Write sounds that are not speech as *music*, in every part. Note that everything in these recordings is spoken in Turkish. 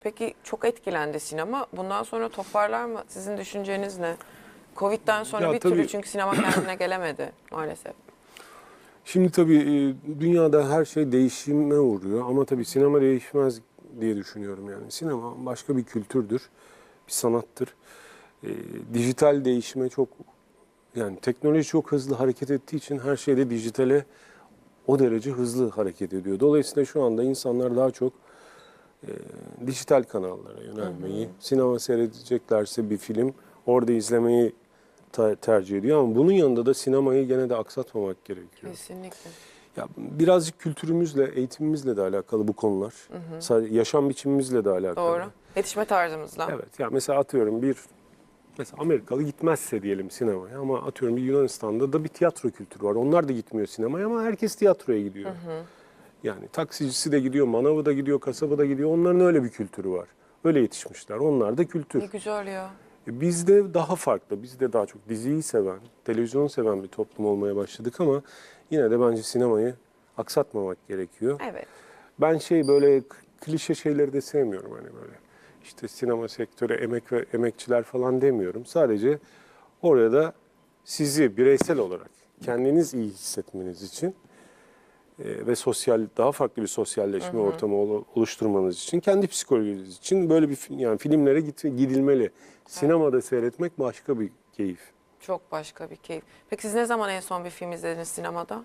Peki çok etkilendi sinema. Bundan sonra toparlar mı? Sizin düşünceniz ne? Covid'den sonra Ya bir tabii- türlü çünkü sinema kendine gelemedi maalesef. Şimdi tabii e, dünyada her şey değişime uğruyor ama tabii sinema değişmez diye düşünüyorum yani. Sinema başka bir kültürdür, bir sanattır. E, dijital değişime çok yani teknoloji çok hızlı hareket ettiği için her şeyde dijitale o derece hızlı hareket ediyor. Dolayısıyla şu anda insanlar daha çok e, dijital kanallara yönelmeyi, sinema seyredeceklerse bir film orada izlemeyi ta- tercih ediyor ama bunun yanında da sinemayı gene de aksatmamak gerekiyor. Kesinlikle. Ya birazcık kültürümüzle, eğitimimizle de alakalı bu konular. Sadece yaşam biçimimizle de alakalı. Doğru. Yetişme tarzımızla. Evet. Ya mesela atıyorum bir mesela Amerikalı gitmezse diyelim sinemaya ama atıyorum bir Yunanistan'da da bir tiyatro kültürü var. Onlar da gitmiyor sinemaya ama herkes tiyatroya gidiyor. Yani taksicisi de gidiyor, manavı da gidiyor, kasabı da gidiyor. Onların öyle bir kültürü var. Öyle yetişmişler. Onlar da kültür. Ne güzel ya. E, Bizde daha farklı. Bizde daha çok diziyi seven, televizyonu seven bir toplum olmaya başladık ama yine de bence sinemayı aksatmamak gerekiyor. Evet. Ben şey böyle klişe şeyleri de sevmiyorum hani böyle. İşte sinema sektörü emek ve emekçiler falan demiyorum. Sadece oraya da sizi bireysel olarak kendiniz iyi hissetmeniz için ve sosyal daha farklı bir sosyalleşme ortamı olu- oluşturmanız için kendi psikolojiniz için böyle bir yani filmlere git, gidilmeli. Sinemada seyretmek başka bir keyif. Çok başka bir keyif. Peki siz ne zaman en son bir film izlediniz sinemada?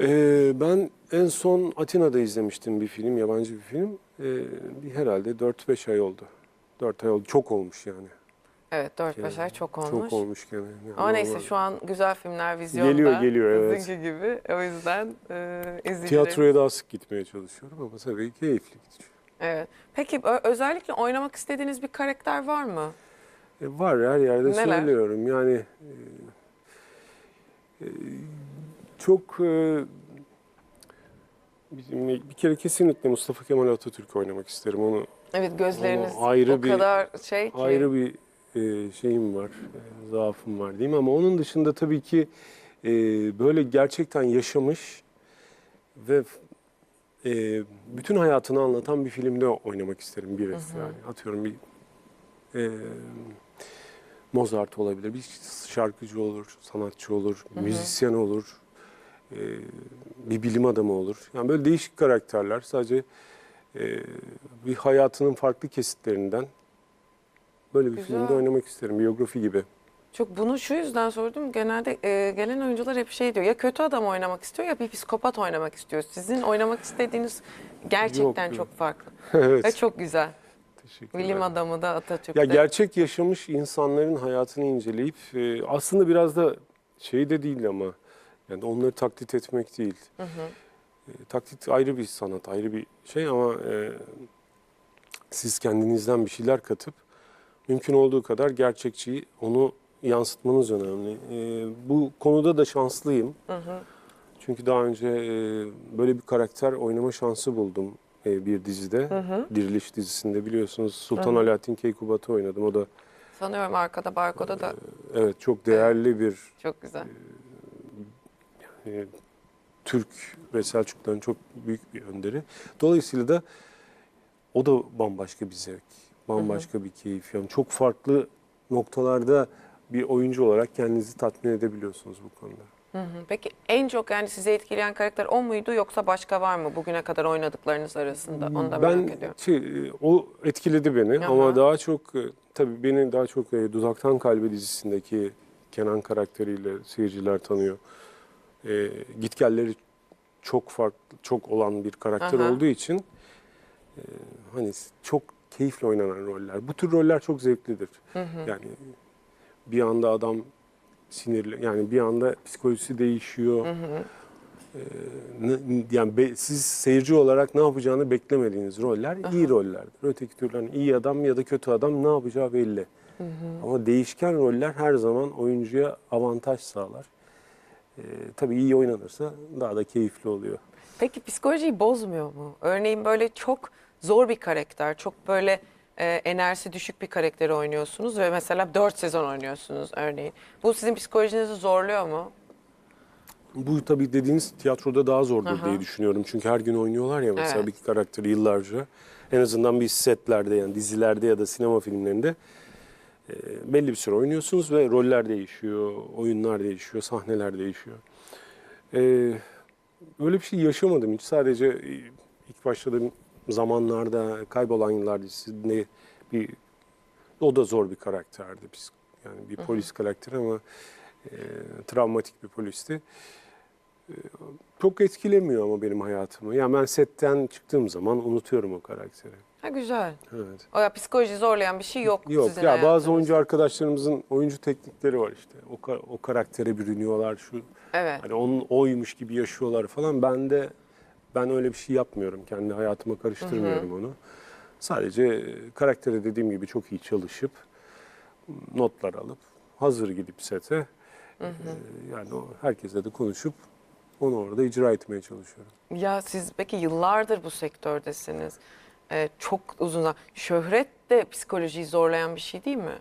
Ee, ben en son Atina'da izlemiştim bir film, yabancı bir film. Ee, bir herhalde 4-5 ay oldu. 4 ay oldu. Çok olmuş yani. Evet 4-5 Yani ay çok olmuş. Çok olmuş gene. Yani Ama neyse şu an güzel filmler vizyonda. Geliyor, geliyor, evet. Sizinki gibi. O yüzden e, izleyicilerimiz- Tiyatroya daha sık gitmeye çalışıyorum ama tabii keyifli gidiyor. Evet. Peki özellikle oynamak istediğiniz bir karakter var mı? E, var her yerde Neler? söylüyorum. Yani e, e, çok e, bir kere kesinlikle Mustafa Kemal Atatürk oynamak isterim. Onu Evet gözleriniz ayrı o bir- kadar şey ki. ayrı bir e, şeyim var, e, zaafım var diyeyim ama onun dışında tabii ki e, böyle gerçekten yaşamış ve e, bütün hayatını anlatan bir filmde oynamak isterim birisi yani. Atıyorum bir e, Mozart olabilir, bir şarkıcı olur, sanatçı olur, müzisyen olur, e, bir bilim adamı olur. Yani böyle değişik karakterler sadece e, bir hayatının farklı kesitlerinden böyle bir Güzel. filmde oynamak isterim. Biyografi gibi. Çok bunu şu yüzden sordum. Genelde e, gelen oyuncular hep şey diyor. Ya kötü adam oynamak istiyor ya bir psikopat oynamak istiyor. Sizin oynamak istediğiniz gerçekten Yok, çok farklı. *laughs* evet. Ve çok güzel. Teşekkürler. Bilim adamı da Atatürk'te. Ya gerçek yaşamış insanların hayatını inceleyip e, aslında biraz da şey de değil ama yani onları taklit etmek değil. Hı hı. E, taklit ayrı bir sanat, ayrı bir şey ama e, siz kendinizden bir şeyler katıp mümkün olduğu kadar gerçekçiyi onu yansıtmanız önemli. E, bu konuda da şanslıyım. Hı hı. Çünkü daha önce e, böyle bir karakter oynama şansı buldum e, bir dizide. Hı hı. Diriliş dizisinde biliyorsunuz Sultan Hı hı. Alaaddin Keykubat'ı oynadım. O da Sanıyorum arkada barkoda da evet çok değerli bir çok güzel. e, Türk ve Selçukluların çok büyük bir önderi. Dolayısıyla da o da bambaşka bir zevk, bambaşka bir keyif. Yani çok farklı noktalarda bir oyuncu olarak kendinizi tatmin edebiliyorsunuz bu konuda. Hı hı. Peki en çok yani sizi etkileyen karakter o muydu yoksa başka var mı bugüne kadar oynadıklarınız arasında? Onu da ben merak ediyorum. şey, e, o etkiledi beni Aha. ama daha çok e, tabii beni daha çok e, Dudaktan Kalbe dizisindeki Kenan karakteriyle seyirciler tanıyor. E, gitgelleri çok farklı, çok olan bir karakter Aha. olduğu için e, hani çok keyifle oynanan roller. Bu tür roller çok zevklidir. Hı hı. Yani bir anda adam sinirli, yani bir anda psikolojisi değişiyor. Hı hı. Ee, yani be- siz seyirci olarak ne yapacağını beklemediğiniz roller iyi rollerdir. Öteki türlü hani iyi adam ya da kötü adam ne yapacağı belli. Ama değişken roller her zaman oyuncuya avantaj sağlar. Ee, tabii iyi oynanırsa daha da keyifli oluyor. Peki psikolojiyi bozmuyor mu? Örneğin böyle çok zor bir karakter, çok böyle e, enerjisi düşük bir karakteri oynuyorsunuz ve mesela 4 sezon oynuyorsunuz örneğin. Bu sizin psikolojinizi zorluyor mu? Bu tabii dediğiniz tiyatroda daha zordur Aha. diye düşünüyorum. Çünkü her gün oynuyorlar ya mesela Evet. bir karakteri yıllarca. En azından bir setlerde yani dizilerde ya da sinema filmlerinde e, belli bir süre oynuyorsunuz ve roller değişiyor, oyunlar değişiyor, sahneler değişiyor. E, öyle bir şey yaşamadım hiç. Sadece e, ilk başladığım zamanlarda Kaybolan Yıllar dizisinde bir o da zor bir karakterdi. Biz yani bir polis karakteri ama e, travmatik bir polisti. E, çok etkilemiyor ama benim hayatımı. Yani ben setten çıktığım zaman unutuyorum o karakteri. Ha güzel. Evet. O ya psikoloji zorlayan bir şey yok, Yok sizin ya bazı hayatınızda. oyuncu arkadaşlarımızın oyuncu teknikleri var işte. O, ka- o karaktere bürünüyorlar şu Evet. hani onun oymuş gibi yaşıyorlar falan. Ben de ben öyle bir şey yapmıyorum. Kendi hayatıma karıştırmıyorum onu. Sadece e, karaktere dediğim gibi çok iyi çalışıp notlar alıp hazır gidip sete e, yani o herkesle de konuşup onu orada icra etmeye çalışıyorum. Ya siz peki yıllardır bu sektördesiniz. Ee, çok uzun. Şöhret de psikolojiyi zorlayan bir şey değil mi?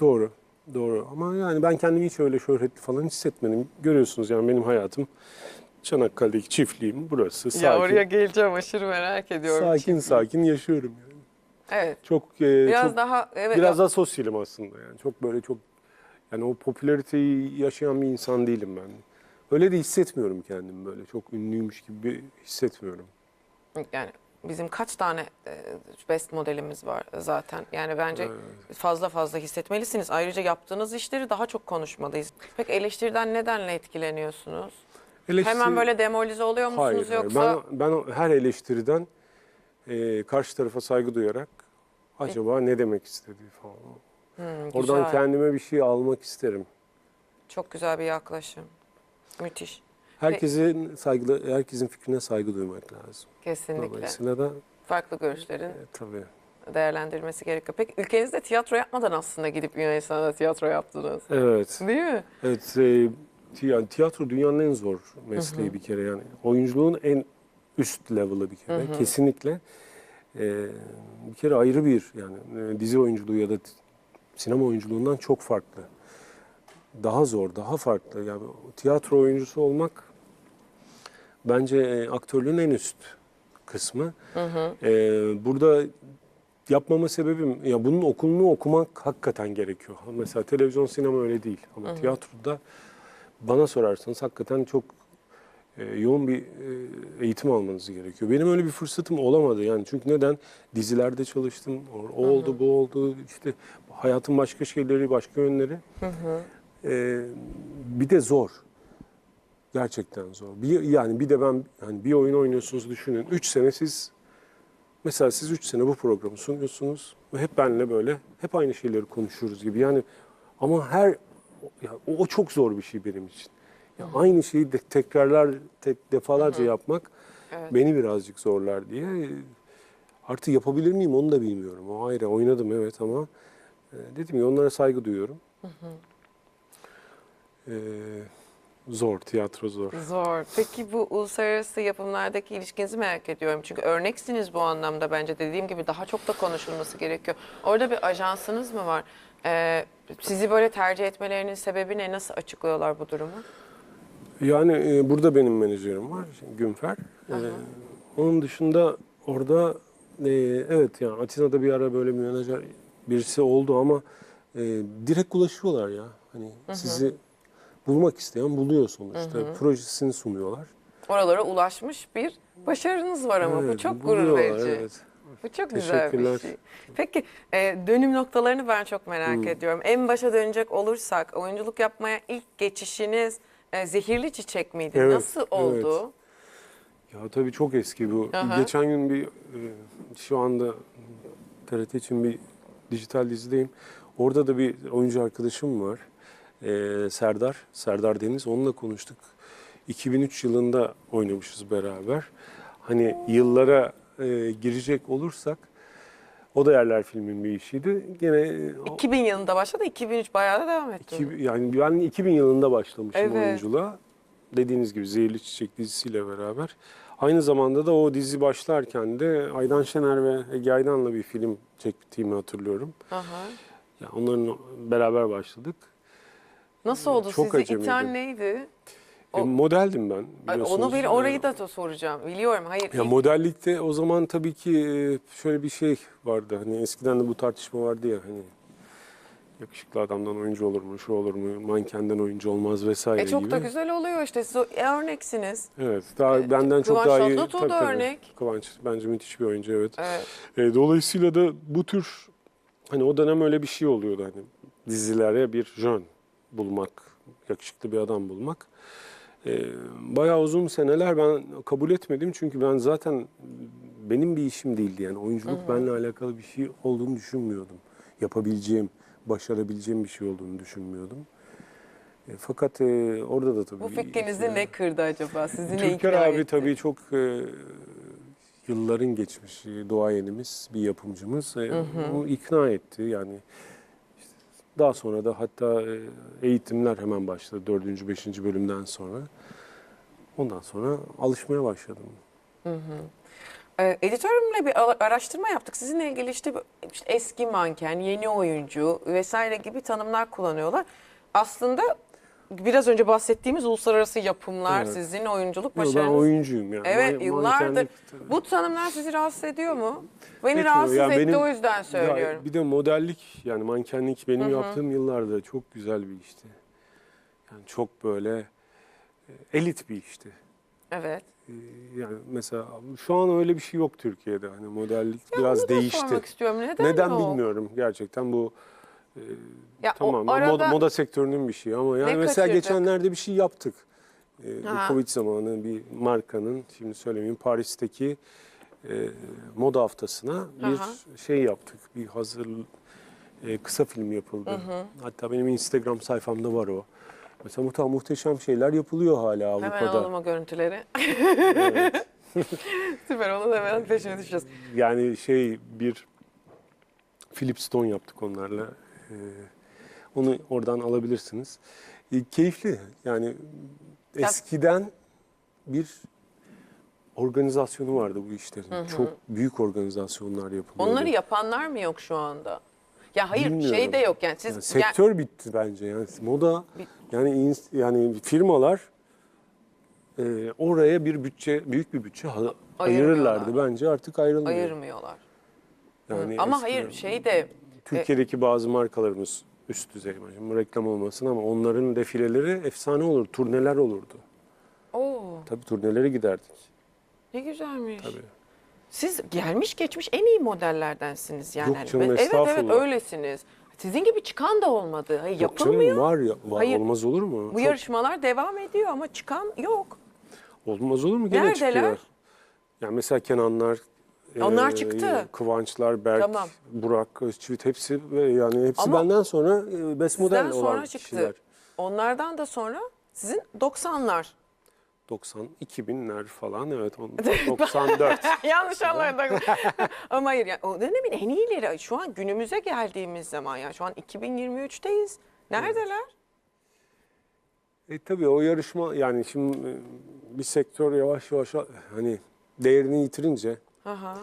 Doğru. Doğru. Ama yani ben kendimi hiç öyle şöhretli falan hissetmedim. Görüyorsunuz yani benim hayatım Çanakkale'deki çiftliğim burası. Sakin, Ya oraya geleceğim aşırı merak ediyorum. sakin sakin yaşıyorum yani. Evet. Çok e, Biraz çok daha evet. biraz daha sosyalim aslında yani. Çok böyle çok yani o popülariteyi yaşayan bir insan değilim ben. Öyle de hissetmiyorum kendimi böyle. Çok ünlüymüş gibi hissetmiyorum. yani bizim kaç tane e, best modelimiz var zaten. Yani bence fazla fazla hissetmelisiniz. Ayrıca yaptığınız işleri daha çok konuşmalıyız. Peki eleştiriden nedenle etkileniyorsunuz? Eleştiri- Hemen böyle demolize oluyor musunuz Hayır, hayır. yoksa? Ben, ben her eleştiriden e, karşı tarafa saygı duyarak acaba ne demek istediği falan. Hmm, Oradan güzel. kendime bir şey almak isterim. Çok güzel bir yaklaşım. Müthiş. Herkesin saygı, herkesin fikrine saygı duymak lazım. Kesinlikle. Dolayısıyla da Farklı görüşlerin e, tabii. değerlendirilmesi gerekiyor. Peki ülkenizde tiyatro yapmadan aslında gidip Yunanistan'da tiyatro yaptınız. Evet. Değil mi? Evet. E, yani tiyatro dünyanın en zor mesleği bir kere yani. Oyunculuğun en üst level'ı bir kere. Kesinlikle. E, bir kere ayrı bir yani e, dizi oyunculuğu ya da sinema oyunculuğundan çok farklı. Daha zor, daha farklı. Yani tiyatro oyuncusu olmak bence e, aktörlüğün en üst kısmı. E, burada yapmama sebebim ya bunun okulunu okumak hakikaten gerekiyor. Mesela televizyon sinema öyle değil ama tiyatroda bana sorarsanız hakikaten çok e, yoğun bir e, eğitim almanız gerekiyor. Benim öyle bir fırsatım olamadı yani çünkü neden dizilerde çalıştım, o, o oldu, bu oldu, işte hayatın başka şeyleri, başka yönleri. E, bir de zor. Gerçekten zor. Bir, yani bir de ben hani bir oyun oynuyorsunuz düşünün. Üç sene siz mesela siz üç sene bu programı sunuyorsunuz hep benle böyle hep aynı şeyleri konuşuyoruz gibi. Yani ama her ya, o, çok zor bir şey benim için. Ya aynı şeyi de tekrarlar tek defalarca yapmak Evet. beni birazcık zorlar diye e, artık yapabilir miyim onu da bilmiyorum. O ayrı oynadım evet ama e, dedim ya onlara saygı duyuyorum. E, zor tiyatro zor. Zor. Peki bu uluslararası yapımlardaki ilişkinizi merak ediyorum. Çünkü örneksiniz bu anlamda bence. Dediğim gibi daha çok da konuşulması gerekiyor. Orada bir ajansınız mı var? Ee, sizi böyle tercih etmelerinin sebebi ne? Nasıl açıklıyorlar bu durumu? Yani e, burada benim menajerim var Günfer. E, onun dışında orada e, evet yani Atina'da bir ara böyle bir menajer birisi oldu ama e, direkt ulaşıyorlar ya. Hani sizi bulmak isteyen buluyor sonuçta. Projesini sunuyorlar. Oralara ulaşmış bir başarınız var ama bu Evet, çok gurur buluyorlar, verici. Evet. Bu çok güzel bir şey. Peki e, dönüm noktalarını ben çok merak Hmm. ediyorum. En başa dönecek olursak oyunculuk yapmaya ilk geçişiniz e, Zehirli Çiçek miydi? Evet, Nasıl oldu? Ya tabii çok eski bu. Aha. Geçen gün bir e, şu anda TRT için bir dijital dizideyim. Orada da bir oyuncu arkadaşım var. E, Serdar, Serdar Deniz. Onunla konuştuk. 2003 yılında oynamışız beraber. Hani yıllara e, girecek olursak o da Yerler filmin bir işiydi. Gene e, o- 2000 yılında başladı, 2003 bayağı da devam etti. İki- yani ben 2000 yılında başlamışım Evet. oyunculuğa. Dediğiniz gibi Zehirli Çiçek dizisiyle beraber. Aynı zamanda da o dizi başlarken de Aydan Şener ve Ege Aydan'la bir film çektiğimi hatırlıyorum. Aha. Ya onların beraber başladık. Nasıl oldu Çok sizi acemiydi. iten neydi? E, modeldim ben. Onu bir orayı da soracağım. Biliyorum. Hayır. Ya modellikte o zaman tabii ki e, şöyle bir şey vardı. Hani eskiden de bu tartışma vardı ya hani yakışıklı adamdan oyuncu olur mu, şu olur mu, mankenden oyuncu olmaz vesaire E çok gibi. da güzel oluyor işte. Siz o- e, örneksiniz. Evet, daha benden çok Kıvanç daha iyi. Tabii, da tabii. örnek. Kıvanç bence müthiş bir oyuncu evet. Evet. E, dolayısıyla da bu tür hani o dönem öyle bir şey oluyordu hani dizilere bir jön bulmak, yakışıklı bir adam bulmak. E, bayağı uzun seneler ben kabul etmedim çünkü ben zaten benim bir işim değildi yani oyunculuk benimle alakalı bir şey olduğunu düşünmüyordum. Yapabileceğim, başarabileceğim bir şey olduğunu düşünmüyordum. E, fakat e, orada da tabii Bu fikrinizi ne kırdı acaba? Sizi ne ikna abi etti? tabii çok e, yılların geçmiş e, duayenimiz, bir yapımcımız. E, Onu ikna etti yani. Daha sonra da hatta e, eğitimler hemen başladı dördüncü, beşinci bölümden sonra. Ondan sonra alışmaya başladım. Ee, editörümle bir araştırma yaptık. Sizinle ilgili işte, işte eski manken, yeni oyuncu vesaire gibi tanımlar kullanıyorlar. Aslında biraz önce bahsettiğimiz uluslararası yapımlar, Evet. sizin oyunculuk Yo, ben başarınız. oyuncuyum yani. Evet, Man- yıllardır. mankenlik- Bu tanımlar sizi rahatsız ediyor mu? Beni Etmiyor. rahatsız Yani etti benim- o yüzden söylüyorum. Ya bir de modellik yani mankenlik benim yaptığım yıllarda çok güzel bir işti. Yani çok böyle e, elit bir işti. Evet. Ee, Yani mesela şu an öyle bir şey yok Türkiye'de. Hani modellik Ya biraz onu da değişti. sormak istiyorum. Neden, Neden o? bilmiyorum gerçekten bu e, Ya tamam o arada moda, moda sektörünün bir şeyi ama yani mesela kaçırdık? geçenlerde bir şey yaptık. Ee, bu. Covid zamanı bir markanın şimdi söylemeyeyim Paris'teki e, moda haftasına bir Aha. şey yaptık. Bir hazır e, kısa film yapıldı. Hatta benim Instagram sayfamda var o. Mesela muhte- muhteşem şeyler yapılıyor hala Avrupa'da. hemen alalım o görüntüleri. Evet. *laughs* Süper onu da hemen peşine düşeceğiz. Yani şey bir Philip Stone yaptık onlarla. Ee, onu oradan alabilirsiniz. Ee, keyifli. Yani eskiden bir organizasyonu vardı bu işlerin. Çok büyük organizasyonlar yapılıyordu. Onları yapanlar mı yok şu anda? Ya hayır Bilmiyorum. şey de yok yani siz Yani yani- sektör bitti bence. Yani moda Bit- yani yani firmalar e, oraya bir bütçe büyük bir bütçe ayırırlardı bence artık ayrılmıyor. ayırmıyorlar. Yani Ama eskiden- hayır şey de Türkiye'deki bazı markalarımız üst düzey. Şimdi reklam olmasın ama onların defileleri efsane olur. Turneler olurdu. Oo Tabii turnelere giderdik. ne güzelmiş. Tabii. Siz gelmiş geçmiş en iyi modellerdensiniz yani. Yok Hani canım, ben- evet evet estağfurullah. öylesiniz. Sizin gibi çıkan da olmadı. Hayır, Yok canım, yapılmıyor. var ya. Var, Hayır. olmaz olur mu? Bu Çok- yarışmalar devam ediyor ama çıkan yok. Olmaz olur mu? Gene Neredeler? çıkıyor. Yani mesela Kenanlar, Onlar e, çıktı. Kıvançlar, Berk, Tamam. Burak, Özçivit hepsi ve yani hepsi Ama benden sonra e, Sizden olan sonra çıktı. kişiler. Onlardan da sonra sizin 90'lar. 90, 2000'ler falan evet. on- *laughs* 94. *laughs* Yanlış anladım. *laughs* Ama hayır yani o dönemin en iyileri şu an günümüze geldiğimiz zaman yani şu an 2023'teyiz. Neredeler? E tabii o yarışma yani şimdi e, bir sektör yavaş yavaş hani değerini yitirince Aha.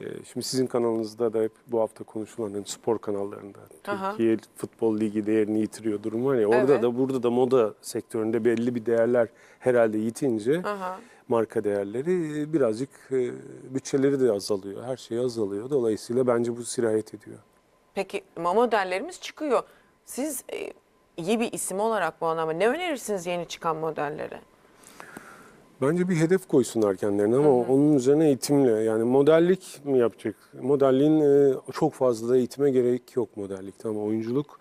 e, şimdi sizin kanalınızda da hep bu hafta konuşulan hani spor kanallarında Aha. Türkiye Futbol Ligi değerini yitiriyor durum var ya orada Evet. da burada da moda sektöründe belli bir değerler herhalde yitince Aha. marka değerleri e, birazcık e, bütçeleri de azalıyor. Her şey azalıyor. Dolayısıyla bence bu sirayet ediyor. Peki modellerimiz çıkıyor. Siz e, iyi bir isim olarak bu anlamda ne önerirsiniz yeni çıkan modellere? Bence bir hedef koysunlar kendilerine ama onun üzerine eğitimle yani modellik mi yapacak? Modelliğin e, çok fazla eğitime gerek yok modellikte ama oyunculuk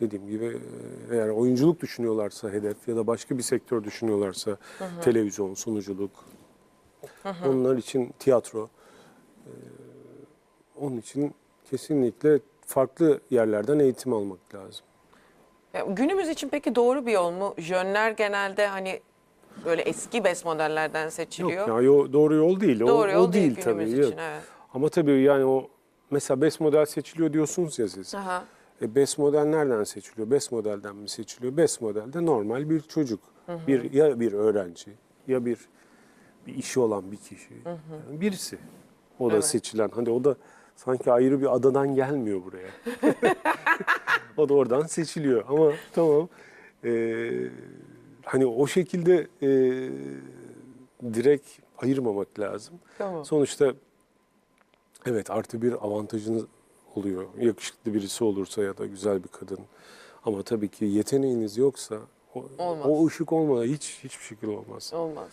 dediğim gibi e, eğer oyunculuk düşünüyorlarsa hedef ya da başka bir sektör düşünüyorlarsa televizyon, sunuculuk onlar için tiyatro e, onun için kesinlikle farklı yerlerden eğitim almak lazım. Ya, günümüz için peki doğru bir yol mu? Jönler genelde hani böyle eski best modellerden Yok seçiliyor. ya yo- doğru yol değil. O, doğru yol o değil, günümüz tabii. için yok. evet. Ama tabii yani o mesela best model seçiliyor diyorsunuz ya siz. Aha. E best model nereden seçiliyor? Best modelden mi seçiliyor? Best modelde normal bir çocuk. Bir ya bir öğrenci ya bir bir işi olan bir kişi. Yani birisi. O da seçilen. Hani o da sanki ayrı bir adadan gelmiyor buraya. *laughs* *laughs* o da oradan seçiliyor. Ama tamam. e, hani o şekilde e, direkt ayırmamak lazım. Tamam. Sonuçta evet artı bir avantajınız oluyor. Yakışıklı birisi olursa ya da güzel bir kadın. Ama tabii ki yeteneğiniz yoksa o, Olmaz. o ışık olmadan hiç hiçbir şekilde olmaz. Olmaz.